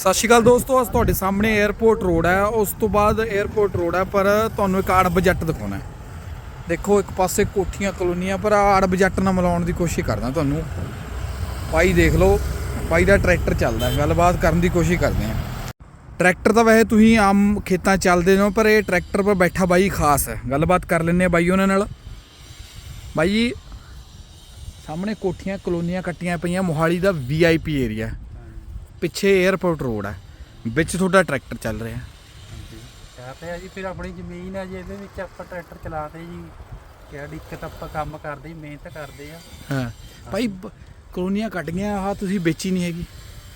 ਸਤਿ ਸ਼੍ਰੀ ਅਕਾਲ ਦੋਸਤੋ, ਅੱਜ ਤੁਹਾਡੇ ਸਾਹਮਣੇ 에어ਪੋਰਟ ਰੋਡ ਹੈ। ਉਸ ਤੋਂ ਬਾਅਦ 에어ਪੋਰਟ ਰੋਡ ਹੈ, ਪਰ ਤੁਹਾਨੂੰ ਇੱਕ ਆੜ ਬਜਟ ਦਿਖਾਉਣਾ ਦੇਖੋ, ਇੱਕ ਪਾਸੇ ਕੋਠੀਆਂ, ਕਲੋਨੀਆਂ, ਪਰ ਆੜ ਬਜਟ ਨਾਲ ਮਿਲਾਉਣ ਦੀ ਕੋਸ਼ਿਸ਼ ਕਰਦਾ ਤੁਹਾਨੂੰ। ਭਾਈ ਦੇਖ ਲਓ, ਭਾਈ ਦਾ ਟਰੈਕਟਰ ਚੱਲਦਾ ਗੱਲਬਾਤ ਕਰਨ ਦੀ ਕੋਸ਼ਿਸ਼ ਕਰਦੇ ਆ ਟਰੈਕਟਰ ਤਾਂ ਵੈਸੇ ਤੁਸੀਂ ਆਮ ਖੇਤਾਂ ਚੱਲਦੇ ਹੋ ਪਰ ਇਹ ਟਰੈਕਟਰ 'ਪਰ ਬੈਠਾ ਬਾਈ ਖਾਸ ਹੈ। ਗੱਲਬਾਤ ਕਰ ਲੈਣੇ ਆ ਬਾਈ ਉਹਨਾਂ ਨਾਲ। ਬਾਈ ਸਾਹਮਣੇ ਕੋਠੀਆਂ, ਕਲੋਨੀਆਂ ਕੱਟੀਆਂ ਪਈਆਂ, ਮੋਹਾਲੀ ਦਾ ਵੀਆਈਪੀ ਏਰੀਆ ਪਿੱਛੇ 에어ਪੋਰਟ ਰੋਡ ਹੈ ਵਿੱਚ ਤੁਹਾਡਾ ਟਰੈਕਟਰ ਚੱਲ ਰਿਹਾ। ਕਹਤੇ ਆ ਜੀ ਫਿਰ ਆਪਣੀ ਜ਼ਮੀਨ ਹੈ ਜੀ ਇਹਦੇ ਵਿੱਚ ਆਪਾਂ ਟਰੈਕਟਰ ਚਲਾਤੇ ਜੀ। ਕਿਹੜਾ ਦਿੱਕਤ ਆਪਾਂ ਕੰਮ ਕਰਦੇ ਜੀ ਮਿਹਨਤ ਕਰਦੇ ਆ। ਹਾਂ। ਭਾਈ ਕਲੋਨੀਆਂ ਕੱਟ ਗਈਆਂ ਆਹ ਤੁਸੀਂ ਵੇਚੀ ਨਹੀਂ ਹੈਗੀ।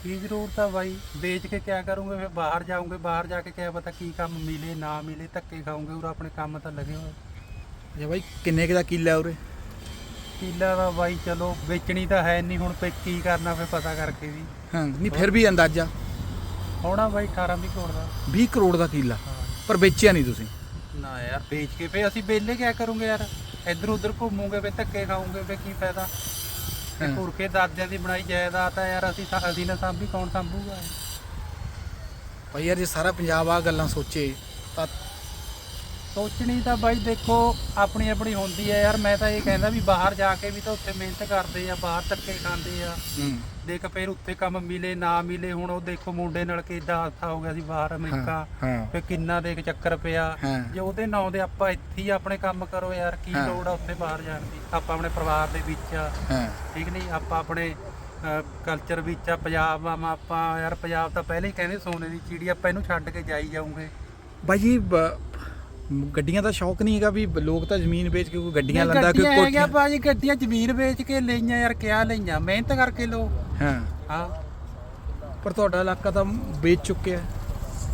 ਕੀ ਜ਼ਰੂਰਤ ਆ ਬਾਈ? ਵੇਚ ਕੇ ਕਿਆ ਕਰੂੰਗੇ? ਫਿਰ ਬਾਹਰ ਜਾਊਂਗੇ ਬਾਹਰ ਜਾ ਕੇ ਕਿਆ ਪਤਾ ਕੀ ਕੰਮ ਮਿਲੇ ਨਾ ਮਿਲੇ ਧੱਕੇ ਖਾਊਂਗੇ ਉਰ ਆਪਣੇ ਕੰਮ ਤਾਂ ਲੱਗੇ ਹੋਏ। ਅੱਛਾ ਭਾਈ ਕਿੰਨੇ ਕੁ ਦਾ ਕਿੱਲਾ ਉਰੇ? ਕੀਲਾ ਦਾ ਬਾਈ ਚਲੋ ਵੇਚਣੀ ਤਾਂ ਹੈ ਨਹੀਂ ਹੁਣ ਪੇ ਕੀ ਕਰਨਾ ਫਿਰ ਪਤਾ ਕਰਕੇ ਵੀ। ਹਾਂ ਨਹੀਂ ਫਿਰ ਵੀ ਅੰਦਾਜ਼ਾ। ਹੋਣਾ ਬਾਈ 18 ਵੀ ਕੋੜ ਦਾ। 20 ਕਰੋੜ ਦਾ ਕਿੱਲਾ ਪਰ ਵੇਚਿਆ ਨਹੀਂ ਤੁਸੀਂ। ਨਾ ਯਾਰ ਵੇਚ ਕੇ ਫੇ ਅਸੀਂ ਵਿਹਲੇ ਕਿਆ ਕਰੂੰਗੇ ਯਾਰ? ਇੱਧਰ ਉੱਧਰ ਘੁੰਮੂਗੇ ਫੇ ਧੱਕੇ ਖਾਊਂਗੇ ਫੇ ਕੀ ਫਾਇਦਾ? ਤੇ। ਘੁਰ ਕੇ ਦਾਦਿਆਂ ਦੀ ਬਣਾਈ ਜਾਇਦਾਦ ਆ ਯਾਰ ਅਸੀਂ ਅਸੀਂ ਨਾ ਸਾਂਭੀ ਕੌਣ ਸਾਂਭੂਗਾ? ਭਾਈ ਯਾਰ ਜੇ ਸਾਰਾ ਪੰਜਾਬ ਆ ਗੱਲਾਂ ਸੋਚੇ ਤਾਂ ਸੋਚਣੀ ਤਾਂ ਬਾਈ ਦੇਖੋ ਆਪਣੀ ਆਪਣੀ ਹੁੰਦੀ ਹੈ ਯਾਰ ਮੈਂ ਤਾਂ ਇਹ ਕਹਿੰਦਾ ਵੀ ਬਾਹਰ ਜਾ ਕੇ ਵੀ ਤਾਂ ਉੱਥੇ ਮਿਹਨਤ ਕਰਦੇ ਆ ਬਾਹਰ ਧੱਕੇ ਖਾਂਦੇ ਆ। ਹੂੰ। ਦੇਖ ਫਿਰ ਉੱਥੇ ਕੰਮ ਮਿਲੇ ਨਾ ਮਿਲੇ ਹੁਣ ਉਹ ਦੇਖੋ ਮੁੰਡੇ ਨਾਲ ਕਿੱਦਾਂ ਹਾਦਸਾ ਹੋ ਗਿਆ ਸੀ ਬਾਹਰ ਅਮਰੀਕਾ। ਫੇ ਕਿੰਨਾ ਦੇਖ ਚੱਕਰ ਪਿਆ। ਜੇ ਉਹਦੇ ਨਾਂ ਦੇ ਆਪਾਂ ਇੱਥੇ ਹੀ ਆਪਣੇ ਕੰਮ ਕਰੋ ਯਾਰ ਕੀ। ਲੋੜ ਆ ਉੱਥੇ ਬਾਹਰ ਜਾਣ ਦੀ? ਆਪਾਂ ਆਪਣੇ ਪਰਿਵਾਰ ਦੇ ਵਿੱਚ ਆ। ਠੀਕ ਨਹੀਂ? ਆਪਾਂ ਆਪਣੇ ਕਲਚਰ ਵਿੱਚ ਆ ਪੰਜਾਬ ਆ ਆਪਾਂ ਯਾਰ ਪੰਜਾਬ ਤਾਂ ਪਹਿਲੇ ਹੀ ਕਹਿੰਦੇ ਸੋਨੇ ਦੀ ਚਿੜੀ ਆਪਾਂ ਇਹਨੂੰ ਛੱਡ ਕੇ ਜਾਈ ਜਾਊਂਗੇ। ਬਾਈ ਜੀ ਗੱਡੀਆਂ ਦਾ ਸ਼ੌਕ ਨਹੀਂ ਹੈਗਾ ਵੀ ਲੋਕ ਤਾਂ ਜ਼ਮੀਨ ਵੇਚ ਕੇ ਕੋਈ ਗੱਡੀਆਂ ਲੈਂਦਾ ਕੋਈ ਕੋਠੀਆਂ ਭਾਜੀ ਗੱਡੀਆਂ ਜ਼ਮੀਨ ਵੇਚ ਕੇ ਲਈਆਂ ਯਾਰ ਕਿਆ ਲਈਆਂ? ਮਿਹਨਤ ਕਰਕੇ ਲੋ ਹਾਂ। ਹਾਂ। ਪਰ ਤੁਹਾਡਾ ਇਲਾਕਾ ਤਾਂ ਵੇਚ ਚੁੱਕਿਆ। ਹੈ।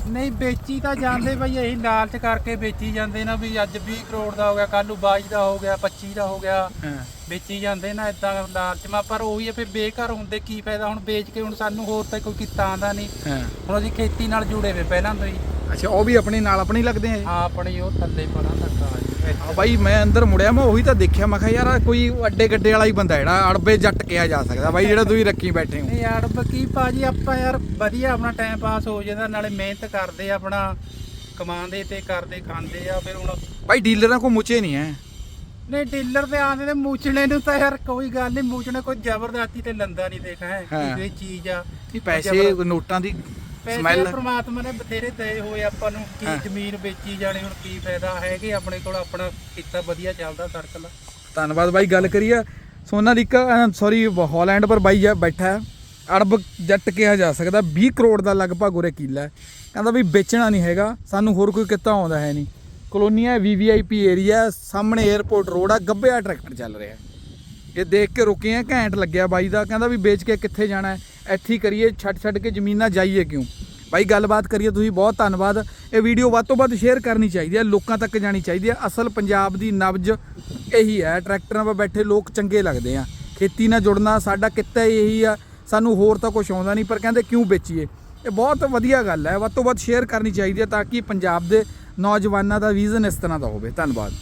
ਨਹੀਂ ਵੇਚੀ ਤਾਂ ਜਾਂਦੇ ਬਈ ਇਹੀ ਲਾਲਚ ਕਰਕੇ ਵੇਚੀ ਜਾਂਦੇ ਨਾ ਵੀ ਅੱਜ 20 ਕਰੋੜ ਦਾ ਹੋ ਗਿਆ ਕੱਲ ਨੂੰ 22 ਦਾ ਹੋ ਗਿਆ 25 ਦਾ ਹੋ ਗਿਆ। ਹਾਂ। ਵੇਚੀ ਜਾਂਦੇ ਨਾ ਇਦਾਂ ਲਾਲਚ ਮਾ ਪਰ ਉਹੀ ਆ ਫਿਰ ਬੇਘਰ ਹੁੰਦੇ ਕੀ ਫਾਇਦਾ? ਹੁਣ ਵੇਚ ਕੇ ਹੁਣ ਸਾਨੂੰ ਹੋਰ ਤਾਂ ਕੋਈ ਕਿੱਤਾ ਆਂਦਾ ਨਹੀਂ। ਹਾਂ। ਹੁਣ ਅਸੀਂ ਖੇਤੀ ਨਾਲ ਜੁੜੇ ਵੇ ਪਹਿਲਾਂ ਤੋਂ ਹੀ। ਅੱਛਾ ਉਹ ਵੀ ਆਪਣੇ ਨਾਲ ਆਪਣੇ ਹੀ ਲੱਗਦੇ ਆ ਇਹ? ਆ ਆਪਣੀ ਉਹ ਥੱਲੇ ਪਰਾਂ ਤੱਕ ਆ ਜੀ। ਬਾਈ ਮੈਂ ਅੰਦਰ ਮੁੜਿਆ ਮੈਂ ਉਹੀ ਤਾਂ ਦੇਖਿਆ ਮੈਂ ਕਿਹਾ ਯਾਰ ਆਹ ਕੋਈ ਅੱਡੇ ਗੱਡੇ ਵਾਲਾ ਹੀ ਬੰਦਾ ਜਿਹੜਾ ਅੜਬੇ ਜੱਟ ਕਿਹਾ ਜਾ ਸਕਦਾ ਬਾਈ ਜਿਹੜਾ ਤੁਸੀਂ ਰੱਖੀ ਬੈਠੇ ਹੋ ਨਹੀਂ ਯਾਰ ਕੀ ਭਾਜੀ ਆਪਾਂ ਯਾਰ ਵਧੀਆ ਆਪਣਾ ਟਾਈਮ ਪਾਸ ਹੋ ਜਾਂਦਾ ਨਾਲੇ ਮਿਹਨਤ ਕਰਦੇ ਆ ਆਪਣਾ ਕਮਾਉਂਦੇ ਤੇ ਕਰਦੇ ਖਾਂਦੇ ਆ ਫਿਰ ਹੁਣ ਬਾਈ ਡੀਲਰਾਂ ਕੋ ਮੁੱਚੇ ਨਹੀਂ ਹੈ ਨਹੀਂ ਡੀਲਰ ਤੇ ਆਂਦੇ ਨੇ ਮੂਚਣੇ ਨੂੰ ਤਾਂ ਯਾਰ ਕੋਈ ਗੱਲ ਨਹੀਂ ਮੂਚਣੇ ਕੋਈ ਜ਼ਬਰਦਸਤੀ ਤੇ ਲੰਦਾ ਨਹੀਂ ਦੇਖਾ ਹੈ ਹਾਂ। ਚੀਜ਼ ਆ ਨਹੀਂ ਪੈਸੇ ਜ਼ਬਰ- ਨੋਟਾਂ ਦੀ ਸਮੈਲ ਪ੍ਰਮਾਤਮਾ ਨੇ ਬਥੇਰੇ ਦਏ ਹੋਏ ਆਪਾਂ ਨੂੰ ਕੀ। ਜ਼ਮੀਨ ਵੇਚੀ ਜਾਣੀ ਹੁਣ ਕੀ ਫਾਇਦਾ ਹੈਗੇ ਆਪਣੇ ਕੋਲ ਆਪਣਾ ਕੀਤਾ ਵਧੀਆ ਚੱਲਦਾ ਸਰਕਲ ਧੰਨਵਾਦ ਬਾਈ ਗੱਲ ਕਰੀਏ। ਸੋਨਾਲੀਕਾ ਸੌਰੀ ਹਾਲੈਂਡ ਪਰ ਬਾਈ ਜਾ ਬੈਠਾ ਹੈ ਅੜਬ ਜੱਟ ਕਿਹਾ ਜਾ ਸਕਦਾ 20 ਕਰੋੜ ਦਾ ਲਗਭਗ ਉਰੇ ਕਿੱਲਾ ਕਹਿੰਦਾ ਵੀ ਵੇਚਣਾ ਨਹੀਂ ਹੈਗਾ ਸਾਨੂੰ ਹੋਰ ਕੋਈ ਕਿੱਤਾ ਆਉਂਦਾ ਹੈ ਨਹੀਂ। ਕਲੋਨੀਆ ਵੀਵੀਆਈਪੀ ਏਰੀਆ ਸਾਹਮਣੇ 에어ਪੋਰਟ ਰੋਡ ਆ ਗੱਬਿਆ ਟਰੈਕਟਰ ਚੱਲ ਰਿਹਾ ਇਹ ਦੇਖ ਕੇ ਰੁਕੇ ਆ ਘੈਂਟ ਲੱਗਿਆ ਬਾਈ ਦਾ ਕਹਿੰਦਾ ਵੀ ਵੇਚ ਕੇ ਕਿੱਥੇ ਜਾਣਾ ਹੈ। ਇੱਥੇ ਕਰੀਏ, ਛੱਡ ਛੱਡ ਕੇ ਜ਼ਮੀਨਾਂ ਜਾਈਏ ਕਿਉਂ? ਭਾਈ ਗੱਲਬਾਤ ਕਰੀਏ ਤੁਸੀਂ, ਬਹੁਤ ਧੰਨਵਾਦ। ਇਹ ਵੀਡੀਓ ਵੱਧ ਤੋਂ ਵੱਧ ਸ਼ੇਅਰ ਕਰਨੀ ਚਾਹੀਦੀ ਹੈ, ਲੋਕਾਂ ਤੱਕ ਜਾਣੀ ਚਾਹੀਦੀ ਹੈ। ਅਸਲ ਪੰਜਾਬ ਦੀ ਨਬਜ ਇਹੀ ਹੈ, ਟਰੈਕਟਰਾਂ 'ਤੇ ਬੈਠੇ ਲੋਕ ਚੰਗੇ ਲੱਗਦੇ ਆ। ਖੇਤੀ ਨਾਲ ਜੁੜਨਾ ਸਾਡਾ ਕਿੱਤਾ ਹੀ ਇਹੀ ਆ, ਸਾਨੂੰ ਹੋਰ ਤਾਂ ਕੁਝ ਆਉਂਦਾ ਨਹੀਂ, ਪਰ ਕਹਿੰਦੇ ਕਿਉਂ ਵੇਚੀਏ? ਇਹ ਬਹੁਤ ਵਧੀਆ ਗੱਲ ਹੈ, ਵੱਧ ਤੋਂ ਵੱਧ ਸ਼ੇਅਰ ਕਰਨੀ ਚਾਹੀਦੀ ਹੈ ਤਾਂ ਕਿ ਪੰਜਾਬ ਦੇ ਨੌਜਵਾਨਾਂ ਦਾ ਵਿਜ਼ਨ ਇਸ ਤਰ੍ਹਾਂ ਦਾ ਹੋਵੇ। ਧੰਨਵਾਦ।